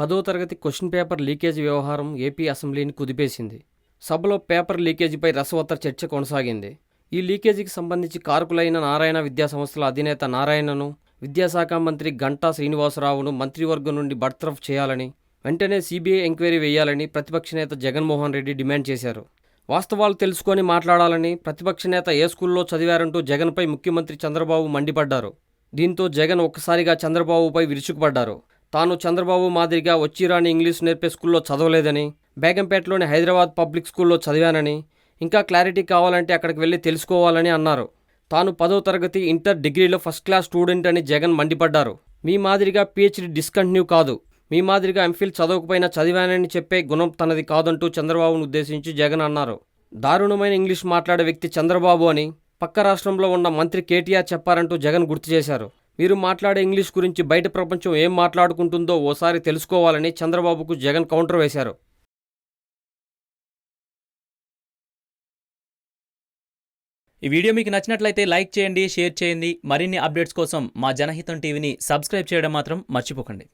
పదో తరగతి question paper leakage వ్యవహారం ఏపీ అసెంబ్లీని కుదిపేసింది. సభలో పేపర్ లీకేజీపై రసవత్తర చర్చ కొనసాగింది. ఈ లీకేజీకి సంబంధించి కారకులైన నారాయణ విద్యాసంస్థల అధినేత నారాయణను విద్యాశాఖ మంత్రి గంటా శ్రీనివాసరావును మంత్రివర్గం నుండి బర్తరఫ్ చేయాలని వెంటనే సీబీఐ ఎంక్వైరీ వేయాలని ప్రతిపక్ష నేత జగన్మోహన్ రెడ్డి డిమాండ్ చేశారు. వాస్తవాలు తెలుసుకొని మాట్లాడాలని ప్రతిపక్ష నేత ఏ స్కూల్లో చదివారంటూ జగన్పై ముఖ్యమంత్రి చంద్రబాబు మండిపడ్డారు. దీంతో జగన్ ఒక్కసారిగా చంద్రబాబుపై విరుచుకుపడ్డారు. తాను చంద్రబాబు మాదిరిగా వచ్చిరాని ఇంగ్లీష్ నేర్పే స్కూల్లో చదవలేదని బేగంపేటలోని హైదరాబాద్ పబ్లిక్ స్కూల్లో చదివానని ఇంకా క్లారిటీ కావాలంటే అక్కడికి వెళ్ళి తెలుసుకోవాలని అన్నారు. తాను పదో తరగతి ఇంటర్ డిగ్రీలో ఫస్ట్ క్లాస్ స్టూడెంట్ అని జగన్ మండిపడ్డారు. మీ మాదిరిగా పిహెచ్డి డిస్కంటిన్యూ కాదు. మీ మాదిరిగా ఎంఫిల్ చదవకపోయినా చదివానని చెప్పే గుణం తనది కాదంటూ చంద్రబాబును ఉద్దేశించి జగన్ అన్నారు. దారుణమైన ఇంగ్లీష్ మాట్లాడే వ్యక్తి చంద్రబాబు అని పక్క రాష్ట్రంలో ఉన్న మంత్రి కేటీఆర్ చెప్పారంటూ జగన్ గుర్తు చేశారు. మీరు మాట్లాడే ఇంగ్లీష్ గురించి బయట ప్రపంచం ఏం మాట్లాడుకుంటుందో ఓసారి తెలుసుకోవాలని చంద్రబాబుకు జగన్ కౌంటర్ వేశారు. ఈ వీడియో మీకు నచ్చినట్లయితే లైక్ చేయండి షేర్ చేయండి. మరిన్ని అప్డేట్స్ కోసం మా జనహితం టీవీని సబ్స్క్రైబ్ చేయడం మాత్రం మర్చిపోకండి.